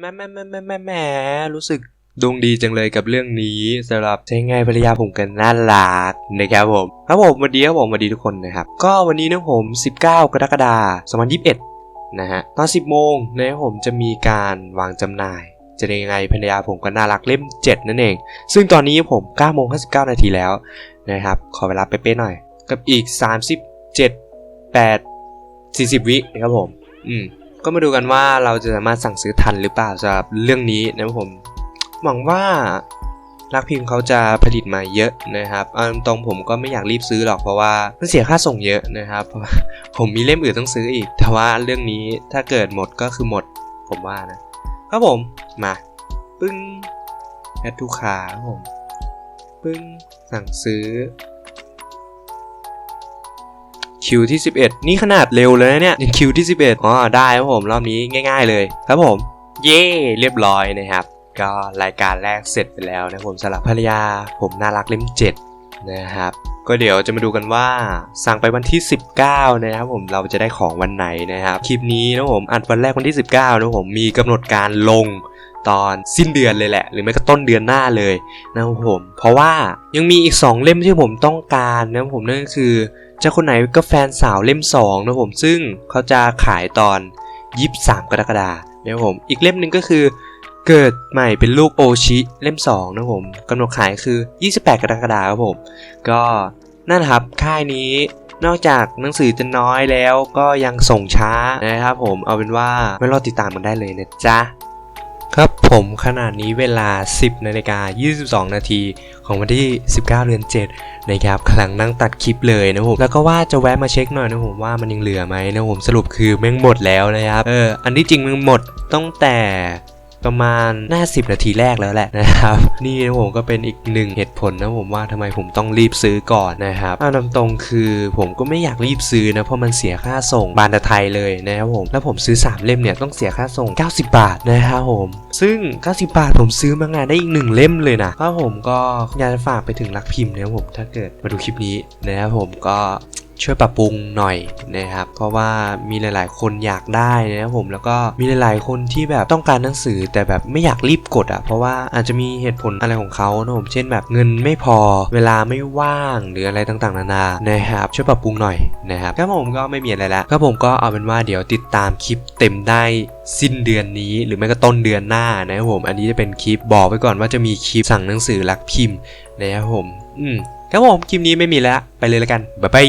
แม่แม่แม่แม่แม่แม่รู้สึกดวงดีจังเลยกับเรื่องนี้สำหรับใช้ไงภรรยาผมกันน่ารักนะครับผมครับผมวันดีครับผมวันดีทุกคนนะครับ ก็วันนี้นะผม 19 กรกฎาคม 2021 นะฮะตอน 10 โมงนะครับผมจะมีการวางจำหน่ายจะได้ยังไงภรรยาผมก็น่ารักเล่ม 7 นั่นเอง ซึ่งตอนนี้ผม9โมง59 นาทีแล้วนะครับ ขอเวลาเป๊ะๆหน่อย กับอีก 37 8 40 วินะครับผม อืม ก็มาดูกันว่าเราจะสามารถสั่งซื้อทันหรือเปล่าสำหรับเรื่องนี้นะครับผมหวังว่ารักพิมพ์เขาจะผลิตมาเยอะนะครับเอาตรงผมก็ไม่อยากรีบซื้อหรอกเพราะว่ามันเสียค่าส่งเยอะนะครับ ผมมีเล่มอื่นต้องซื้ออีก แต่ว่าเรื่องนี้ถ้าเกิดหมดก็คือหมดผมว่านะ ครับผมมาปึ้งแอดทูคาครับผมปึ้งสั่งซื้อ คิวที่ 11 นี่ขนาดเร็วเลยนะเนี่ยคิวที่ 11อ๋อได้ครับผมรอบนี้ง่าย ๆ เลยครับผม เย่เรียบร้อยนะครับ ก็รายการแรกเสร็จไปแล้วนะผมสำหรับภรรยา ผมน่ารักเล่ม7นะครับก็เดี๋ยวจะมาดูกันว่าสั่งไปวันที่ 19 นะครับผมเราจะได้ของวันไหนนะครับคลิปนี้นะผมอัดวันแรกวันที่ 19นะผมมีกำหนดการลงตอนสิ้นเดือนเลยแหละ หรือไม่ก็ต้นเดือนหน้าเลยนะครับผม เพราะว่ายังมีอีก 2 เล่มที่ผมต้องการนะครับผมนั่นก็คือเจ้าคนไหนก็แฟนสาวเล่ม2นะผมซึ่งเขาจะขายตอน23กรกฎาคมนะผมอีกเล่มหนึ่งก็คือเกิดใหม่เป็นลูกโอชิเล่ม2นะผมกำหนดขายคือ 28 กรกฎาคมครับผม ก็นั่นครับค่ายนี้นอกจากหนังสือจะน้อยแล้วก็ยังส่งช้านะครับผมเอาเป็นว่าไม่รอติดตามมันได้เลยนะจ๊ะ ครับผมขนาดนี้เวลา 10นาฬิกา22 นาทีของวันที่ 19 เดือน 7 นะครับกำลังนั่งตัดคลิปเลยนะผมแล้วก็ว่าจะแวะมาเช็คหน่อยนะผมว่ามันยังเหลือไหมนะผมสรุปคือแม่งหมดแล้วนะครับเอออันที่จริงมันหมดตั้งแต่ ประมาณน้า10นาทีแรกแล้วแหละนะครับ นี่นะผมก็เป็นอีกหนึ่งเหตุผลนะผมว่าทำไมผมต้องรีบซื้อก่อนนะครับเอานำตรงคือผมก็ไม่อยากรีบซื้อนะเพราะมันเสียค่าส่งบานตะไทยเลยนะครับผมแล้วผมซื้อ 3 เล่มเนี่ยต้องเสียค่าส่ง 90 บาทนะครับผม ซึ่ง 90 บาทผมซื้อมางานได้อีกหนึ่งเล่มเลยนะครับผมก็อยากจะฝากไปถึงรักพิมพ์นะครับผมถ้าเกิดมาดูคลิปนี้นะครับผมก็ ช่วยปรับปรุงหน่อยนะครับ เพราะว่ามีหลาย ๆ คนอยากได้นะครับผมแล้วก็มีหลาย ๆ คนที่แบบต้องการหนังสือแต่แบบไม่อยากรีบกดอะ่ะเพราะว่าอาจจะมีเหตุผลอะไรของเขานะผมเช่นแบบเงินไม่พอเวลาไม่ว่างหรืออะไรต่าง ๆ นานานะครับช่วยปรับปรุงหน่อยนะครับครับผมก็ไม่มีอะไรแล้วครับผมก็เอาเป็นว่าเดี๋ยวติดตามคลิปเต็มได้สิ้นเดือนนี้หรือไม่ก็ต้นเดือนหน้านะครับผมอันนี้จะเป็นคลิปบอกไว้ก่อนว่าจะมีคลิปสั่งหนังสือรักพิมพ์นะครับผม อืมครับผมคลิปนี้ไม่มีแล้ว ไปเลยแล้วกัน บ๊ายบาย